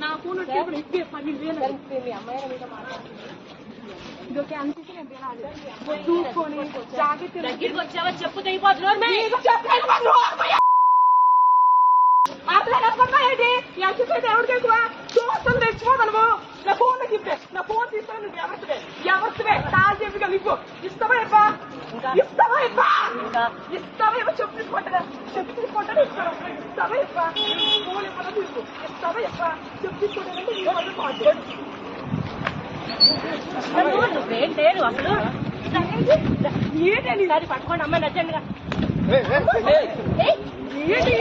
నా ఫోన్ వచ్చి ఇప్పుడు ఇప్పి పన్నెండు వేలు ఇదొకే అనిపిస్తే చూసుకొని జాగ్రత్త దగ్గరికి వచ్చావా చెప్పు తెగిపోతున్నారు ఎవరికి ఎక్కువ చూస్తాను నా ఫోన్ ఇప్పే నా ఫోన్ తీసుకొని నువ్వు ఎవరివే ఎవరివే ఇస్తావా ఇస్తావా ఇప్పా ఇస్తావా ఇవ్వ తీసుకుంటారా చెప్పు తీసుకుంటారా ఇస్తావా ఇస్తావా ఇప్పా ఫోన్ ఇవ్వడం తీసుకో ఇస్తావా ఇప్పా చెప్పు తీసుకుంటారంటే ఈ వాళ్ళు పాటు నువ్వేం లేరు అసలు ఏంటండి అది పట్టుకోండి అమ్మాయి నచ్చండిగా ఏంటి